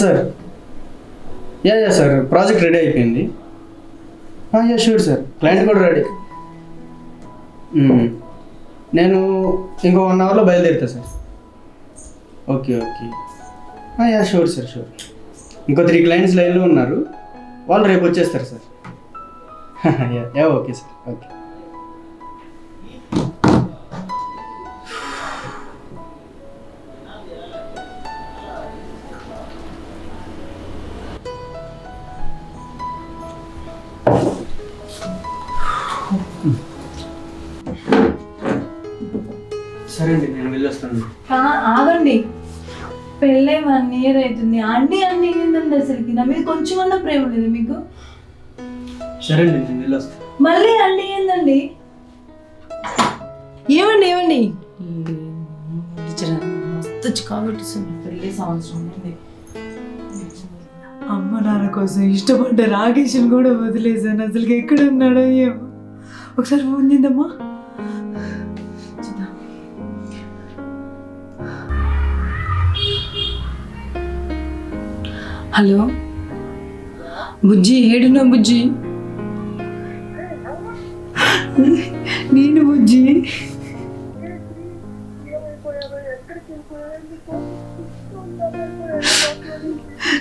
Sir. Yeah yeah sir. Project ready అయిపోయింది. Yeah sure sir. Client కూడా ready. నేను ఇంకో వన్ అవర్లో బయలుదేరుతా sir. Okay okay. Yeah sure sir sure. ఇంకో three clients లైన్లో ఉన్నారు. వాళ్ళు రేపు వచ్చేస్తారు sir. Yeah yeah okay sir okay అసలుకి నా మీద కొంచెమన్నా ప్రేమ లేదు మీకు? సరే అండి నేను మళ్ళీ అండి ఏందండి? ఏమండి ఏమండి? మస్తు పెళ్ళి సంవత్సరం ఉంది అమ్మ నాన్న కోసం ఇష్టపడ్డ రాకేష్ని కూడా వదిలేసాను అసలు ఎక్కడ ఉన్నాడో ఏమో. ఒకసారి ఫోన్ చేద్దామా? చూద్దాం. హలో? బుజ్జి ఏడున్నా బుజ్జి? నేను బుజ్జి.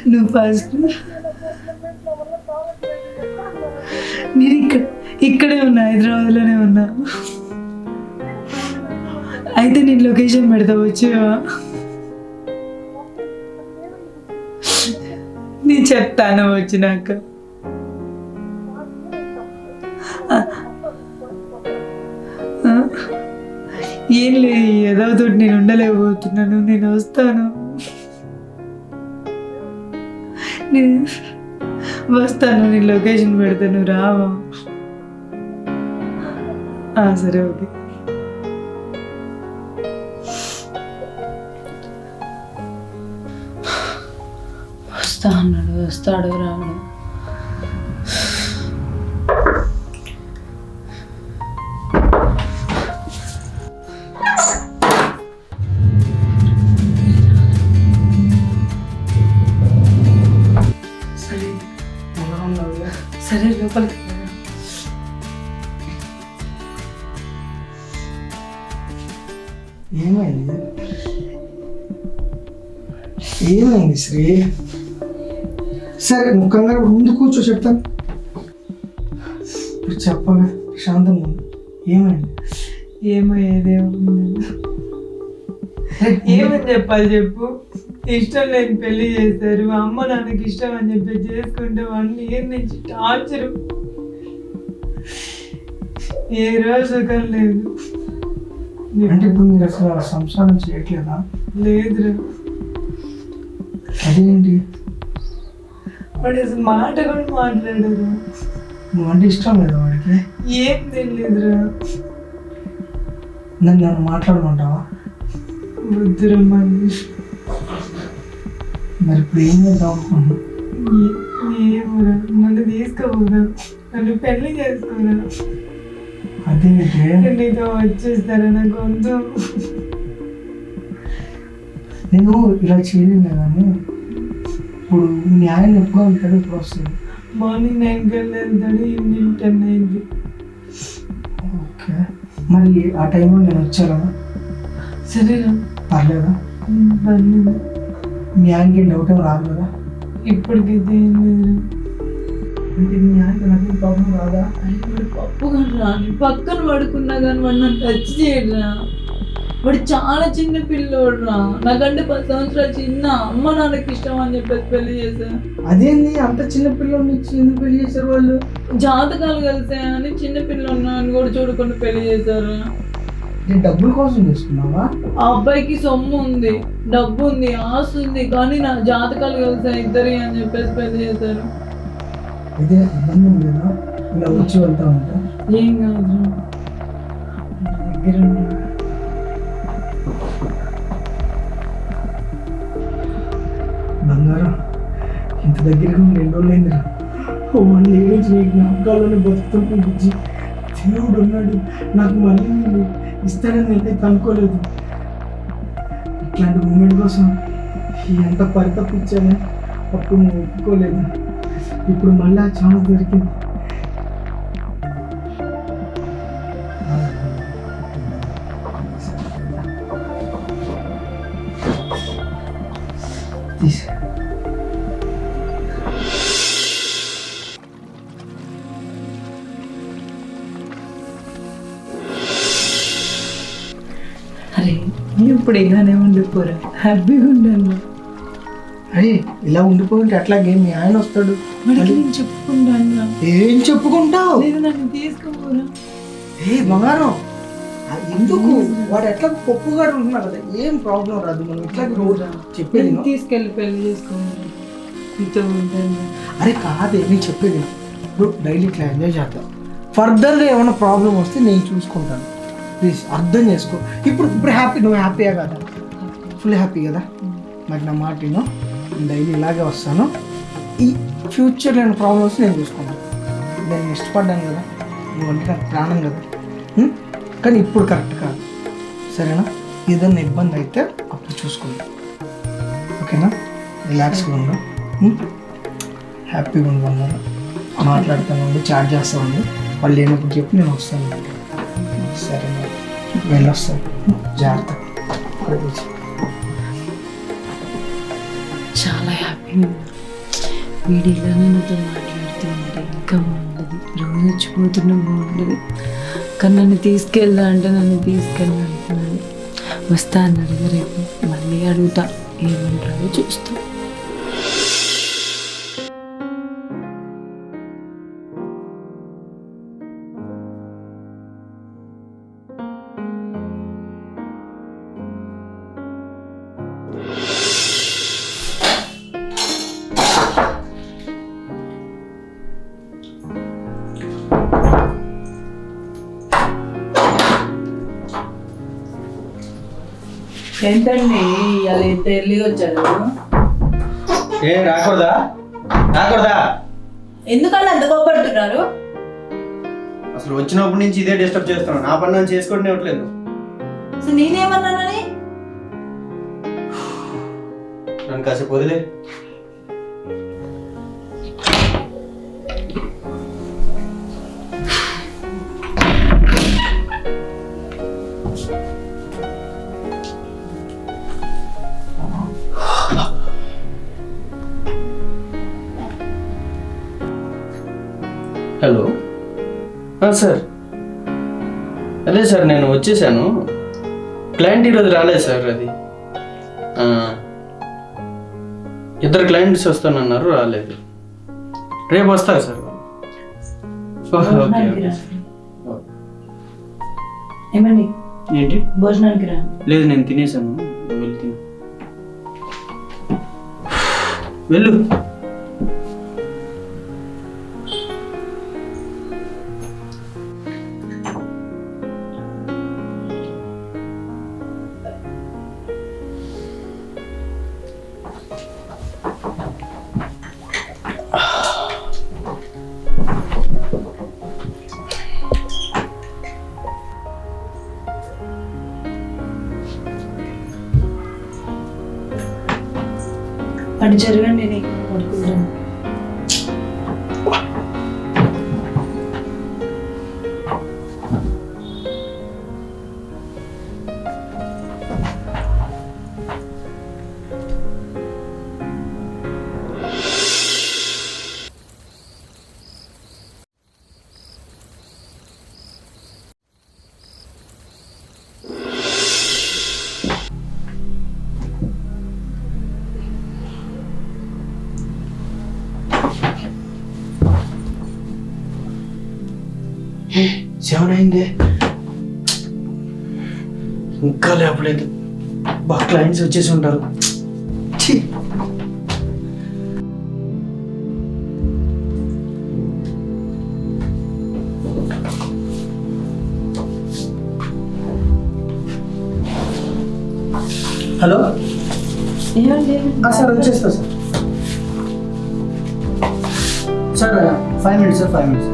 నువ్వు ఫస్ట్. నేను ఇక్కడ ఇక్కడే ఉన్నా హైదరాబాద్లోనే ఉన్నా. అయితే నేను లొకేషన్ పెడతా వచ్చేవా? చెప్తాను వచ్చినాక. ఏం లేదు ఏదో తోటి నేను ఉండలేకపోతున్నాను నేను వస్తాను. నేను వస్తాను నేను లొకేషన్ పెడతాను రావా. ఆ, సరే ఓకే. వస్తా అన్నాడు వస్తాడు రాడు. సరే సరే లోపలికి ఏమైంది? ఏమైంది శ్రీ? సరే నువ్వు కంగారు. ముందు కూర్చో చెప్తాను. ఇప్పుడు చెప్పగా ప్రశాంతంగా ఉంది ఏమైంది? ఏమో ఏదేముంది ఏమని చెప్పాలి చెప్పు? ఇష్టం లేని పెళ్ళి చేశారు అమ్మ నాన్నకి ఇష్టం అని చెప్పి చేసుకుంటే వన్ ఇయర్ నుంచి టార్చర్? ఏ రోజు సుఖం లేదు. అంటే ఇప్పుడు మీరు అసలు సంసారం చేయట్లేదా? లేదురా. అదేంటి? వాడు అసలు మాట కూడా మాట్లాడరు నువ్వు అంటే ఇష్టం లేదా వాడికి. ఏం తెలియదురా నన్ను నన్ను మాట్లాడమంటావా? వద్దురమ్మని మరి ఇప్పుడు ఏం చేద్దాం అనుకుంటున్నావు? ఏమోరా నన్ను తీసుకోరా నన్ను పెళ్ళి చేసుకోరా. అదేంటి నీతో వచ్చేస్తారా నాకు వద్దు. నేను ఇలా చేయలేను కానీ. ఇప్పుడు న్యాయం ఎప్పుడో ఉంటాడు ఇప్పుడు వస్తుంది? మార్నింగ్ నైన్ కల్లా వెళ్తాడు ఈవినింగ్ టెన్ అయింది. ఓకే. మరి ఆ టైంలో నేను వచ్చారా సరేరా పర్లేదా? పర్లేదు. ఆయనకి డౌట్ ఏం రాదు కదా? ఇప్పటికైతే ఏం లేదు. అంటే నాకు ప్రాబ్లం రాదా? వాడు పప్పు కానీ రాని పక్కన పడుకున్నా కానీ వాడు నన్ను టచ్ చేయడురా వాడు చాలా చిన్న పిల్లోడు రా. నాకంటే పది సంవత్సరాలు చిన్న అమ్మ నాన్నకి ఇష్టం అని చెప్పేసి పెళ్ళి చేశాను అదేంది? అంత చిన్న ఇచ్చి ఎందుకు పెళ్ళి చేశారు వాళ్ళు? జాతకాలు కలిసాయని చిన్న పిల్లోడు అని కూడా చూడకుండా పెళ్ళి చేశారు. నేను డబ్బుల కోసం చేసుకున్నావా? ఆ అబ్బాయికి సొమ్ము ఉంది. డబ్బు ఉంది ఆస్తి ఉంది కానీ నా జాతకాలు కలిసాయి ఇద్దరి అని చెప్పేసి పెళ్ళి చేశారు. ఇదే ఇబ్బంది ఇలా వచ్చి వెళ్తా ఉంటా ఏం కాదు దగ్గర బంగారం. ఇంత దగ్గరగా ఉండి ఎన్ని రోజులైందిరా? ఓ వన్ ఇయర్ నుంచి నీ జ్ఞాపకాల్లోనే బతుకుతుంటే బుజ్జి. దేవుడు ఉన్నాడు. నాకు మళ్ళీ నేను ఇస్తాడని నేనైతే అనుకోలేదు. ఇట్లాంటి మూమెంట్ కోసం ఎంత పరితపించానే అప్పుడు నువ్వు ఒప్పుకోలేదు. ఇప్పుడు మళ్ళీ ఆ ఛాన్స్ దొరికింది. తీసే ఉండిపోరా హ్యాపీగా ఉండాలి అరే ఇలా ఉండిపోయింటే అట్లాగే మీ ఆయన వస్తాడు. నేను చెప్పుకుంటాను ఏం చెప్పుకుంటావు? లేదు నన్ను తీసుకోపోరా. ఏ బంగారం ఎందుకు? వాడు ఎట్లా పప్పుగాడు ఉంటున్నాడు కదా ఏం ప్రాబ్లం రాదు? మనం ఇట్లా రోజు చెప్పేది. తీసుకెళ్ళి పెళ్ళి ఉంటాను. అరే కాదే నేను చెప్పేది. ఇప్పుడు డైలీ ఇట్లా ఎంజాయ్ చేద్దాం. ఫర్దర్గా ఏమైనా ప్రాబ్లం వస్తే నేను చూసుకుంటాను. ప్లీజ్ అర్థం చేసుకో. ఇప్పుడు ఇప్పుడు హ్యాపీ నువ్వు హ్యాపీయా కదా. ఫుల్ హ్యాపీ కదా? మరి నా మాట విను. నేను డైలీ ఇలాగే వస్తాను. ఈ ఫ్యూచర్లో ఏమైనా ప్రాబ్లమ్స్ నేను చూసుకుంటాను నేను ఇష్టపడ్డాను కదా? నువ్వు అంటే నాకు ప్రాణం కదా? కానీ ఇప్పుడు కరెక్ట్ కాదు. సరేనా? ఏదన్నా ఇబ్బంది అయితే అప్పుడు చూసుకుందాం ఓకేనా? రిలాక్స్గా ఉండు. హ్యాపీగా ఉండు అన్నారు మాట్లాడుతాను ఉండు చాట్ చేస్తామండి వాళ్ళు లేనప్పుడు చెప్పి నేను వస్తాను. సరే వెళ్ళొస్తాను. ఉం? జాగ్రత్త ఇక్కడ కూర్చో. నాతో మాట్లాడుతూ ఉంటే ఇంకా బాగుండదు. రోజు వచ్చిపోతున్నా బాగుండదు. కానీ నన్ను తీసుకెళ్దా అంటే నన్ను తీసుకెళ్ళి అంటున్నాను. వస్తా అన్నాడు రేపు. మళ్ళీ అడుగుతా. ఏమంటారో చూస్తాను ఏంటండి? ఇవాళ ఇంత ఎర్లీగా వచ్చారు. ఏ రాకూడదా? రాకూడదా? ఎందుకని అంత కోపడుతున్నారు? అసలు వచ్చినప్పటి నుంచి ఇదే డిస్టర్బ్ చేస్తున్నాను నా పని నేను చేసుకోవడం ఇవ్వట్లేదు. అసలు నేనేమన్నానని? నన్ను కాసేపు వదిలే. సార్. అదే సార్ నేను వచ్చేసాను. క్లయింట్ ఈరోజు రాలేదు సార్ అది. ఇద్దరు క్లయింట్స్ వస్తానన్నారు రాలేదు. రేపు వస్తారు సార్. ఓకే. ఏమండి? ఏంటి? భోజనానికి రా. లేదు నేను తినేసాను. వెళ్ళి తిను. వెళ్ళు. అటు జరగండి నేను పడుకుంటాను అయిందే? ఇంకా లేపలేదు. బా క్లయింట్స్ వచ్చేసి ఉంటారు. హలో? సార్ వచ్చేస్తా sir. Sir five minutes sir five minutes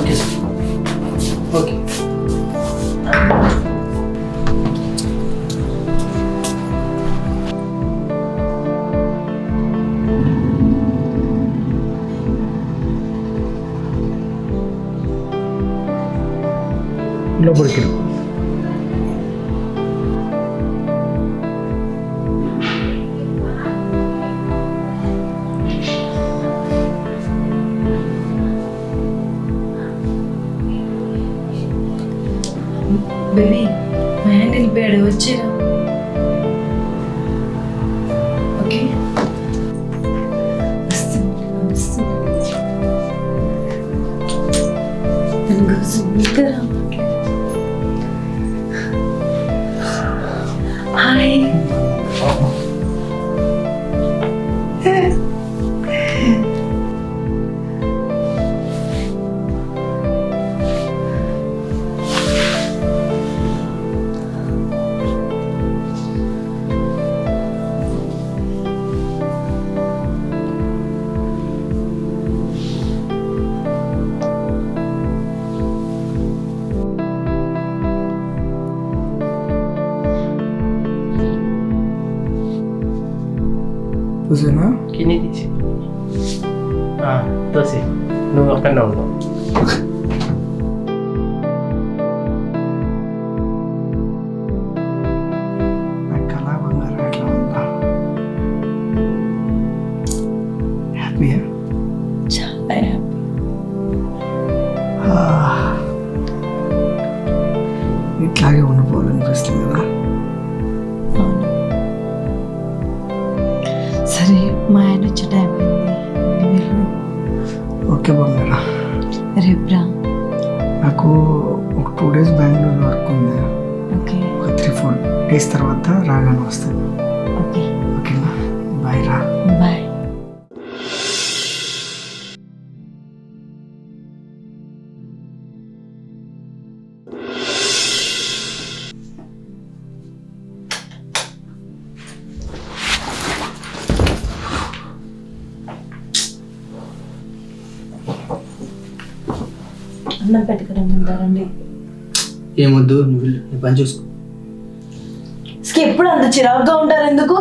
okay sir. Okay లోపలికి వెళ్ళు. బేబీ మా ఆయన వెళ్ళిపోయాడు వచ్చిరా చూసానా కింది తీసి తోసి నువ్వు అక్కడనే ఉన్నావు అన్నం పెట్టుకురమ్మంటారండి ఏమొద్దు నువ్వు వెళ్ళు నీ పని చూసుకో. ఎప్పుడు అంత చిరాగ్గా ఉంటారు ఎందుకు?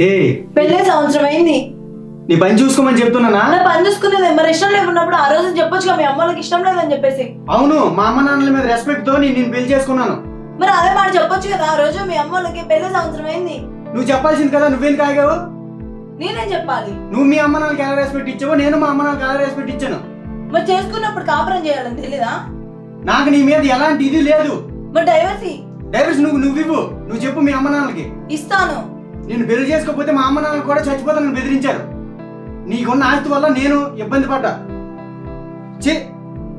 ఏ? పెళ్ళే సంవత్సరం అయింది. నీ పని చూసుకోమని చెప్తున్నానా? నా పని చూసుకునేది మరి ఇష్టం లేకున్నప్పుడు ఆ రోజు చెప్పొచ్చుగా మీ అమ్మలకి ఇష్టం లేదని చెప్పేసి. అవును మా అమ్మ నాన్నల మీద రెస్పెక్ట్తో నేను నిన్ను పెళ్ళి చేసుకున్నాను. మరి అదే మాట చెప్పొచ్చు కదా ఆ రోజు మీ అమ్మలకి పెళ్ళే సంవత్సరం అయింది. నువ్వు చెప్పాల్సింది కదా నువ్వేం కాగావు నేనేం చెప్పాలి? నువ్వు మీ అమ్మ నాన్నకి ఎలా రెస్పెక్ట్ ఇచ్చావో నేను మా అమ్మ నాన్నకి ఎలా రెస్పెక్ట్ ఇచ్చాను? మరి చేసుకున్నప్పుడు కాపురం చేయాలని తెలీదా? నాకు నీ మీద ఎలాంటి ఇది లేదు. మరి డైవర్సీ? డైవర్స్ నువ్వు నువ్వు ఇవ్వు. నువ్వు చెప్పు మీ అమ్మ నాన్నలకి. ఇస్తాను. నేను పెళ్ళి చేసుకోకపోతే మా అమ్మ నాన్నలు కూడా చచ్చిపోతానని బెదిరించారు. నీకున్న ఆస్తి వల్ల నేను ఇబ్బంది పడ్డా. చి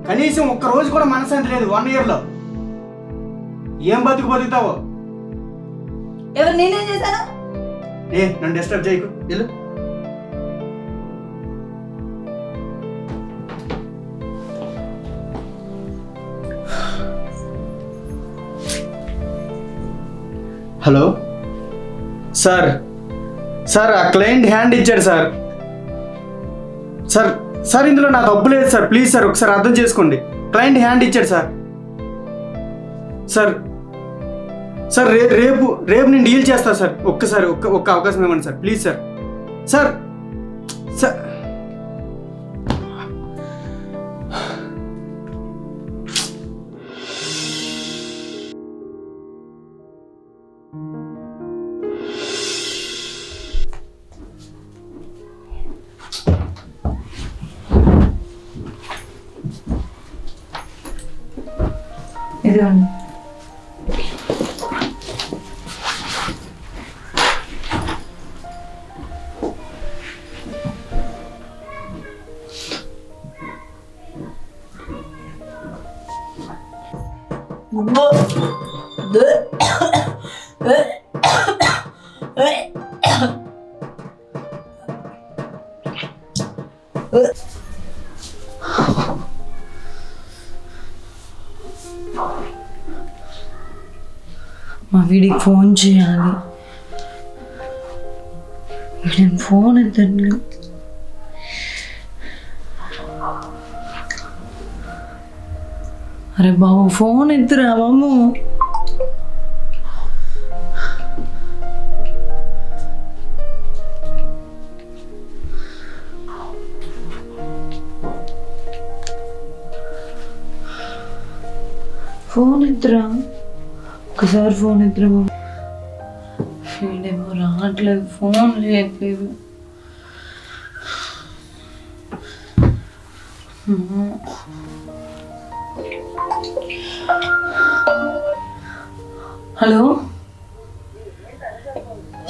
కనీసం ఒక్క రోజు కూడా మనశ్శాంతి లేదు వన్ ఇయర్లో ఏం బతుకు బతుకుతావో? ఎవరు నేనేం చేశాను? ఏ నన్ను డిస్టర్బ్ చేయకు. వెళ్ళు. హలో? సార్ సార్ ఆ క్లయింట్ హ్యాండ్ ఇచ్చాడు సార్. సార్ సార్ ఇందులో నా తప్పు లేదు సార్. ప్లీజ్ సార్ ఒకసారి అర్థం చేసుకోండి. క్లయింట్ హ్యాండ్ ఇచ్చాడు సార్. సార్ సార్ రే రేపు రేపు నేను డీల్ చేస్తా సార్. ఒక్కసారి ఒక్క ఒక్క అవకాశం ఇవ్వండి sir. Please sir sir. Sir మా వీడికి ఫోన్ చేయాలి వీడిని ఫోన్ ఎత్తండి అరే బాబు ఫోన్ ఎత్తురా బాబు ఫోన్ ఎత్తురా ఒకసారి ఫోన్ ఎత్తురా బాబు వీడేమో రావట్లేదు ఫోన్ చేయట్లేదు హలో?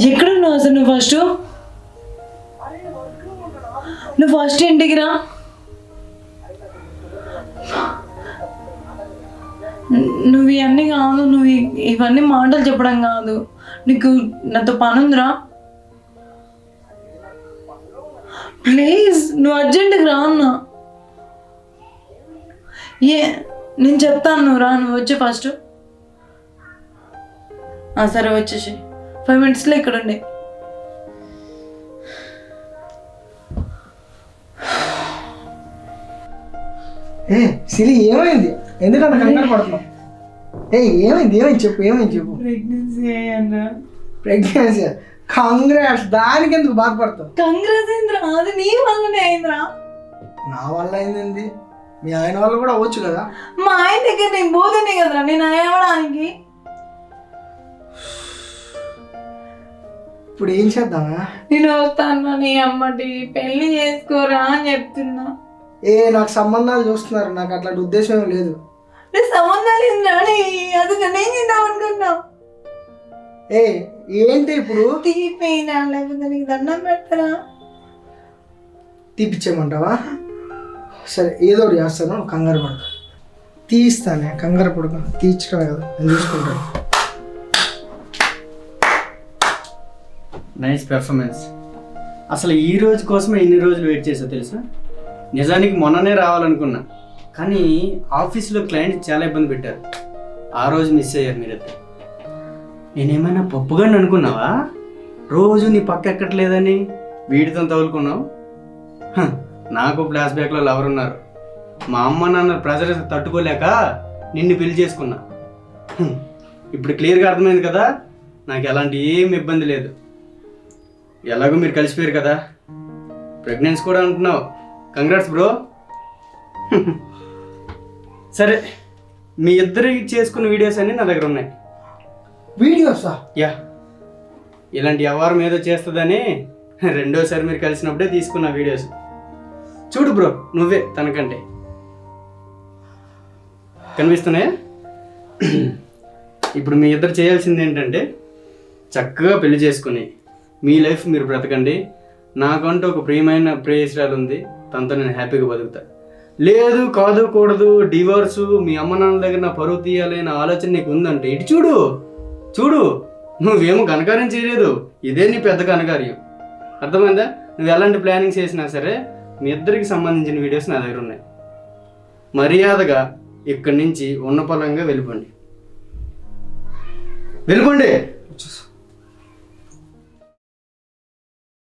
ఎక్కడున్నావు అసలు నువ్వు ఫస్ట్? నువ్వు ఫస్ట్ ఇంటికి రా? నువ్వు ఇవన్నీ కాదు నువ్వు ఇవన్నీ మాటలు చెప్పడం కాదు. నీకు నాతో పని ఉందిరా ప్లీజ్ నువ్వు అర్జెంటుగా రా అన్నా. ఏ నేను చెప్తాను నువ్వు రా నువ్వు వచ్చి ఫస్ట్. సరే వచ్చేసి ఫైవ్ మినిట్స్లో ఇక్కడ ఉండే ఏ సిలి ఏమైంది? ఎందుకంత కంగారు పడుతున్నావు? ఏ ఏమైంది? ఏమైంది? చెప్పు ఏమైంది చెప్పు. ప్రెగ్నెన్సీ అన్నా ప్రెగ్నెన్సీ కాంగ్రెస్ దానికి ఎందుకు బాధపడతావు? కంగ్రెస్ అయిందిరా అది నీ వల్లనే అయిందిరా నా వల్ల అయింది మీ ఆయన వల్ల కూడా అవ్వచ్చు కదా? మా ఆయన దగ్గర నేను పోతేనే కదరా. నేను అయ్యడానికి ఇప్పుడు ఏం చేద్దామా? నేను వస్తాను నీ అమ్మటి పెళ్ళి చేసుకోరా అని చెప్తున్నా. ఏ నాకు సంబంధాలు చూస్తున్నారు. నాకు అట్లాంటి ఉద్దేశం ఏం లేదు. నీ సంబంధాలు నీ? అది నేనేం ఏ ఏంటి ఇప్పుడు? తీపోయినా లేకపోతే నీకు దండం పెడతారా తీపిచ్చేయమంటావా? సరే ఏదో ఒకటి చేస్తాను. కంగారు పడక. తీస్తానే. కంగారు పడక. తీర్చడమే కదా. నేను చూసుకుంటాను. నైస్ పెర్ఫార్మెన్స్ అసలు ఈ రోజు కోసమే ఇన్ని రోజులు వెయిట్ చేసా తెలుసా? నిజానికి మొన్ననే రావాలనుకున్నా. కానీ ఆఫీస్లో క్లయింట్ చాలా ఇబ్బంది పెట్టారు. ఆ రోజు మిస్ అయ్యారు మీరైతే నేనేమైనా పప్పుగాని అనుకున్నావా? రోజు నీ పక్క ఎక్కట్లేదని వీడితో తగులుకున్నావు? నాకు ఫ్లాష్ బ్యాక్లో లవర్ ఉన్నారు. మా అమ్మ నాన్న ప్రెజర్ తట్టుకోలేక నిన్ను పెళ్ళి చేసుకున్నా. ఇప్పుడు క్లియర్గా అర్థమైంది కదా? నాకు ఎలాంటి ఏం ఇబ్బంది లేదు. ఎలాగో మీరు కలిసిపోయారు కదా. ప్రెగ్నెన్సీ కూడా అంటున్నావు. కంగ్రాట్స్ బ్రో సరే మీ ఇద్దరు చేసుకున్న వీడియోస్ అన్నీ నా దగ్గర ఉన్నాయి. వీడియోసా యా. ఇలాంటి వ్యవహారం ఏదో చేస్తుందని రెండోసారి మీరు కలిసినప్పుడే తీసుకున్న వీడియోస్ చూడు బ్రో నువ్వే తనకంటే. కనిపిస్తున్నాయా? ఇప్పుడు మీ ఇద్దరు చేయాల్సింది ఏంటంటే చక్కగా పెళ్ళి చేసుకుని మీ లైఫ్ మీరు బ్రతకండి. నాకంటూ ఒక ప్రియమైన ప్రేయస్రాలు ఉంది తనతో నేను హ్యాపీగా బతుకుతా. లేదు కాదు కూడదు డివోర్సు మీ అమ్మ నాన్న దగ్గర నా పరువు తీయాలనే ఆలోచన నీకు ఉందంటే ఇటు చూడు. చూడు నువ్వేమో కనకార్యం చేయలేదు. ఇదే నీ పెద్ద కనకార్యం అర్థమైందా? నువ్వు ఎలాంటి ప్లానింగ్ చేసినా సరే మీ ఇద్దరికి సంబంధించిన వీడియోస్ నా దగ్గర ఉన్నాయి. మర్యాదగా ఇక్కడి నుంచి ఉన్నపలంగా వెళ్ళిపోండి. వెళ్ళిపోండి!